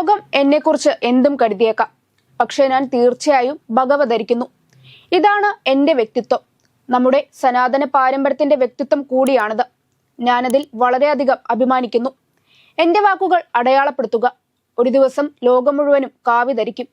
ലോകം എന്നെക്കുറിച്ച് എന്തും കരുതിയേക്കാം. പക്ഷേ ഞാൻ തീർച്ചയായും ഭഗവതരിക്കുന്നു. ഇതാണ് എന്റെ വ്യക്തിത്വം. നമ്മുടെ സനാതന പാരമ്പര്യത്തിന്റെ വ്യക്തിത്വം കൂടിയാണിത്. ഞാനതിൽ വളരെയധികം അഭിമാനിക്കുന്നു. എന്റെ വാക്കുകൾ അടയാളപ്പെടുത്തുക. ഒരു ദിവസം ലോകം മുഴുവനും കാവി ധരിക്കും.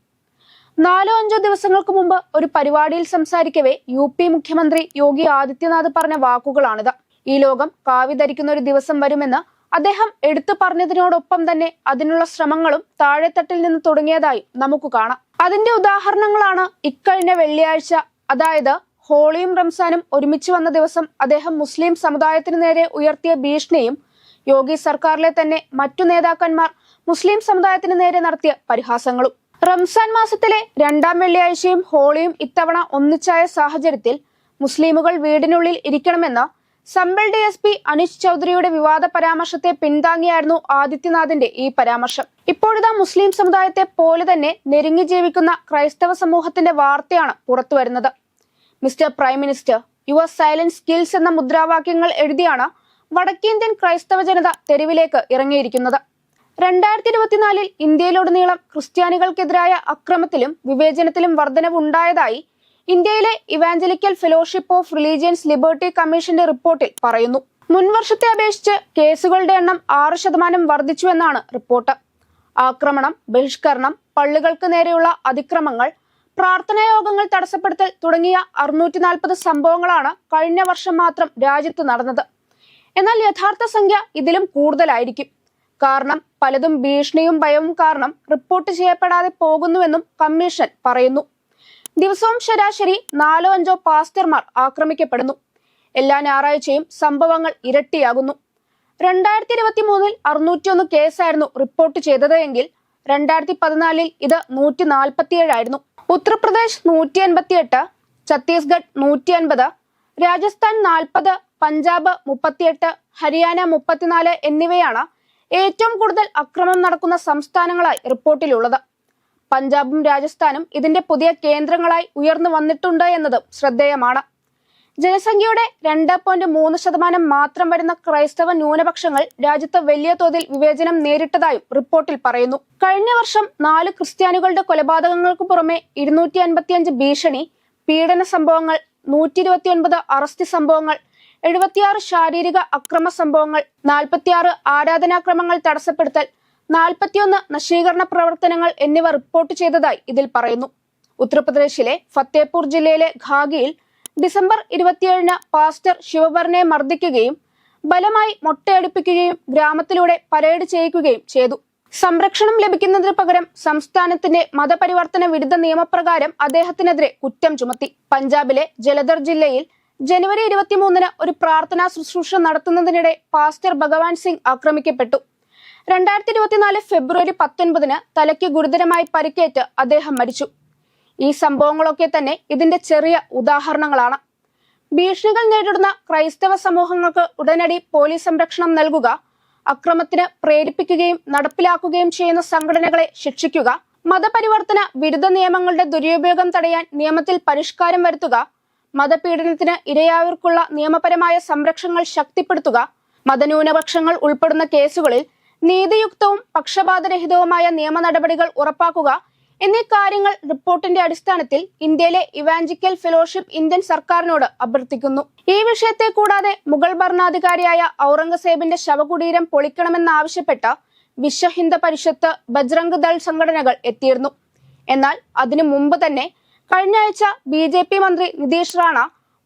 നാലോ അഞ്ചോ ദിവസങ്ങൾക്ക് മുമ്പ് ഒരു പരിപാടിയിൽ സംസാരിക്കവേ യു പി മുഖ്യമന്ത്രി യോഗി ആദിത്യനാഥ് പറഞ്ഞ വാക്കുകളാണിത്. ഈ ലോകം കാവി ധരിക്കുന്ന ഒരു ദിവസം വരുമെന്ന് അദ്ദേഹം എടുത്തു പറഞ്ഞതിനോടൊപ്പം തന്നെ അതിനുള്ള ശ്രമങ്ങളും താഴെത്തട്ടിൽ നിന്ന് തുടങ്ങിയതായി നമുക്ക് കാണാം. അതിന്റെ ഉദാഹരണങ്ങളാണ് ഇക്കഴിഞ്ഞ വെള്ളിയാഴ്ച അതായത് ഹോളിയും റംസാനും ഒരുമിച്ച് വന്ന ദിവസം അദ്ദേഹം മുസ്ലിം സമുദായത്തിന് നേരെ ഉയർത്തിയ ഭീഷണിയും യോഗി സർക്കാരിലെ തന്നെ മറ്റു നേതാക്കന്മാർ മുസ്ലിം സമുദായത്തിന് നേരെ നടത്തിയ പരിഹാസങ്ങളും. റംസാൻ മാസത്തിലെ രണ്ടാം വെള്ളിയാഴ്ചയും ഹോളിയും ഇത്തവണ ഒന്നിച്ചായ സാഹചര്യത്തിൽ മുസ്ലിമുകൾ വീടിനുള്ളിൽ ഇരിക്കണമെന്ന Sambhal D S P Anish ചൗധരിയുടെ വിവാദ പരാമർശത്തെ പിന്താങ്ങിയായിരുന്നു ആദിത്യനാഥിന്റെ ഈ പരാമർശം. ഇപ്പോഴിതാ മുസ്ലിം സമുദായത്തെ പോലെ തന്നെ നെരുങ്ങി ജീവിക്കുന്ന ക്രൈസ്തവ സമൂഹത്തിന്റെ വാർത്തയാണ് പുറത്തുവരുന്നത്. Mister prime minister your silence kills എന്ന മുദ്രാവാക്യങ്ങൾ എഴുതിയാണ് വടക്കേന്ത്യൻ ക്രൈസ്തവ ജനത തെരുവിലേക്ക് ഇറങ്ങിയിരിക്കുന്നത്. രണ്ടായിരത്തി ഇരുപത്തിനാലിൽ ഇന്ത്യയിലുടനീളം ക്രിസ്ത്യാനികൾക്കെതിരായ അക്രമത്തിലും വിവേചനത്തിലും വർധനവുണ്ടായതായി ഇന്ത്യയിലെ evangelical fellowship of religious liberty കമ്മീഷന്റെ റിപ്പോർട്ടിൽ പറയുന്നു. മുൻവർഷത്തെ അപേക്ഷിച്ച് കേസുകളുടെ എണ്ണം ആറ് ശതമാനം വർദ്ധിച്ചുവെന്നാണ് റിപ്പോർട്ട്. ആക്രമണം ബഹിഷ്കരണം പള്ളികൾക്ക് നേരെയുള്ള അതിക്രമങ്ങൾ പ്രാർത്ഥനായോഗങ്ങൾ തടസ്സപ്പെടുത്തൽ തുടങ്ങിയ അറുന്നൂറ്റി നാൽപ്പത് സംഭവങ്ങളാണ് കഴിഞ്ഞ വർഷം മാത്രം രാജ്യത്ത് നടന്നത്. എന്നാൽ യഥാർത്ഥ സംഖ്യ ഇതിലും കൂടുതലായിരിക്കും. കാരണം പലതും ഭീഷണിയും ഭയവും കാരണം റിപ്പോർട്ട് ചെയ്യപ്പെടാതെ പോകുന്നുവെന്നും കമ്മീഷൻ പറയുന്നു. ദിവസവും ശരാശരി നാലോ അഞ്ചോ പാസ്റ്റർമാർ ആക്രമിക്കപ്പെടുന്നു. എല്ലാ ഞായറാഴ്ചയും സംഭവങ്ങൾ ഇരട്ടിയാകുന്നു. രണ്ടായിരത്തി ഇരുപത്തി മൂന്നിൽ അറുന്നൂറ്റിയൊന്ന് കേസായിരുന്നു റിപ്പോർട്ട് ചെയ്തത് എങ്കിൽ രണ്ടായിരത്തി പതിനാലിൽ ഇത് നൂറ്റി നാൽപ്പത്തിയേഴായിരുന്നു ഉത്തർപ്രദേശ് നൂറ്റി എൺപത്തിയെട്ട് ഛത്തീസ്ഗഡ് നൂറ്റി അൻപത് രാജസ്ഥാൻ നാൽപ്പത് പഞ്ചാബ് മുപ്പത്തിയെട്ട് ഹരിയാന മുപ്പത്തിനാല് എന്നിവയാണ് ഏറ്റവും കൂടുതൽ അക്രമം നടക്കുന്ന സംസ്ഥാനങ്ങളായി റിപ്പോർട്ടിലുള്ളത്. പഞ്ചാബും രാജസ്ഥാനും ഇതിന്റെ പുതിയ കേന്ദ്രങ്ങളായി ഉയർന്നു വന്നിട്ടുണ്ട് എന്നതും ശ്രദ്ധേയമാണ്. ജനസംഖ്യയുടെ രണ്ട് പോയിന്റ് മൂന്ന് ശതമാനം മാത്രം വരുന്ന ക്രൈസ്തവ ന്യൂനപക്ഷങ്ങൾ രാജ്യത്ത് വലിയ തോതിൽ വിവേചനം നേരിട്ടതായും റിപ്പോർട്ടിൽ പറയുന്നു. കഴിഞ്ഞ വർഷം നാല് ക്രിസ്ത്യാനികളുടെ കൊലപാതകങ്ങൾക്ക് പുറമെ ഇരുന്നൂറ്റി അൻപത്തിയഞ്ച് ഭീഷണി പീഡന സംഭവങ്ങൾ നൂറ്റി ഇരുപത്തിയൊൻപത് അറസ്റ്റ് സംഭവങ്ങൾ എഴുപത്തിയാറ് ശാരീരിക അക്രമ സംഭവങ്ങൾ നാൽപ്പത്തിയാറ് ആരാധനാക്രമങ്ങൾ തടസ്സപ്പെടുത്തൽ നാൽപ്പത്തിയൊന്ന് നശീകരണ പ്രവർത്തനങ്ങൾ എന്നിവ റിപ്പോർട്ട് ചെയ്തതായി ഇതിൽ പറയുന്നു. ഉത്തർപ്രദേശിലെ ഫത്തേപൂർ ജില്ലയിലെ ഖാഗിയിൽ ഡിസംബർ ഇരുപത്തിയേഴിന് പാസ്റ്റർ ശിവവർണയെ മർദ്ദിക്കുകയും ബലമായി മൊട്ടയടിപ്പിക്കുകയും ഗ്രാമത്തിലൂടെ പരേഡ് ചെയ്യിക്കുകയും ചെയ്തു. സംരക്ഷണം ലഭിക്കുന്നതിന് പകരം സംസ്ഥാനത്തിന്റെ മതപരിവർത്തന വിരുദ്ധ നിയമപ്രകാരം അദ്ദേഹത്തിനെതിരെ കുറ്റം ചുമത്തി. പഞ്ചാബിലെ ജലധർ ജില്ലയിൽ ജനുവരി ഇരുപത്തിമൂന്നിന് ഒരു പ്രാർത്ഥനാ ശുശ്രൂഷ നടത്തുന്നതിനിടെ പാസ്റ്റർ ഭഗവാൻ സിംഗ് ആക്രമിക്കപ്പെട്ടു. രണ്ടായിരത്തി ഇരുപത്തിനാല് ഫെബ്രുവരി പത്തൊൻപതിന് തലയ്ക്ക് ഗുരുതരമായി പരിക്കേറ്റ് അദ്ദേഹം മരിച്ചു. ഈ സംഭവങ്ങളൊക്കെ തന്നെ ഇതിന്റെ ചെറിയ ഉദാഹരണങ്ങളാണ്. ഭീഷണികൾ നേരിടുന്ന ക്രൈസ്തവ സമൂഹങ്ങൾക്ക് ഉടനടി പോലീസ് സംരക്ഷണം നൽകുക അക്രമത്തിന് പ്രേരിപ്പിക്കുകയും നടപ്പിലാക്കുകയും ചെയ്യുന്ന സംഘടനകളെ ശിക്ഷിക്കുക മതപരിവർത്തന വിരുദ്ധ നിയമങ്ങളുടെ ദുരുപയോഗം തടയാൻ നിയമത്തിൽ പരിഷ്കാരം വരുത്തുക മതപീഡനത്തിന് ഇരയായവർക്കുള്ള നിയമപരമായ സംരക്ഷണങ്ങൾ ശക്തിപ്പെടുത്തുക മതന്യൂനപക്ഷങ്ങൾ ഉൾപ്പെടുന്ന കേസുകളിൽ നീതിയുക്തവും പക്ഷപാതരഹിതവുമായ നിയമ നടപടികൾ ഉറപ്പാക്കുക എന്നീ കാര്യങ്ങൾ റിപ്പോർട്ടിന്റെ അടിസ്ഥാനത്തിൽ ഇന്ത്യയിലെ ഇവാഞ്ചിക്കൽ ഫെലോഷിപ്പ് ഇന്ത്യൻ സർക്കാരിനോട് അഭ്യർത്ഥിക്കുന്നു. ഈ വിഷയത്തെ കൂടാതെ മുഗൾ ഭരണാധികാരിയായ ഔറംഗസേബിന്റെ ശവകുടീരം പൊളിക്കണമെന്നാവശ്യപ്പെട്ട വിശ്വ ഹിന്ദ പരിഷത്ത് ബജ്രംഗ് ദൾ സംഘടനകൾ എത്തിയിരുന്നു. എന്നാൽ അതിനു മുമ്പ് തന്നെ കഴിഞ്ഞ ആഴ്ച ബി മന്ത്രി നിതീഷ് റാണ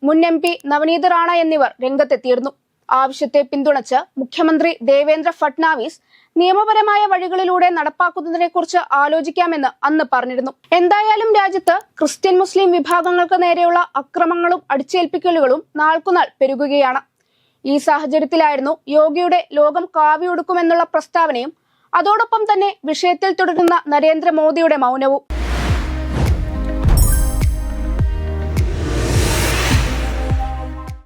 മുൻ എം പി നവനീത് റാണ എന്നിവർ രംഗത്തെത്തിയിരുന്നു. ആവശ്യത്തെ പിന്തുണച്ച് മുഖ്യമന്ത്രി ദേവേന്ദ്ര ഫട്നാവിസ് നിയമപരമായ വഴികളിലൂടെ നടപ്പാക്കുന്നതിനെക്കുറിച്ച് ആലോചിക്കാമെന്ന് അന്ന് പറഞ്ഞിരുന്നു. എന്തായാലും രാജ്യത്ത് ക്രിസ്ത്യൻ മുസ്ലിം വിഭാഗങ്ങൾക്ക് നേരെയുള്ള അക്രമങ്ങളും അടിച്ചേൽപ്പിക്കലുകളും നാൾക്കുനാൾ പെരുകുകയാണ്. ഈ സാഹചര്യത്തിലായിരുന്നു യോഗിയുടെ ലോകം കാവിയൊടുക്കുമെന്നുള്ള പ്രസ്താവനയും അതോടൊപ്പം തന്നെ വിഷയത്തിൽ തുടരുന്ന നരേന്ദ്രമോദിയുടെ മൗനവും.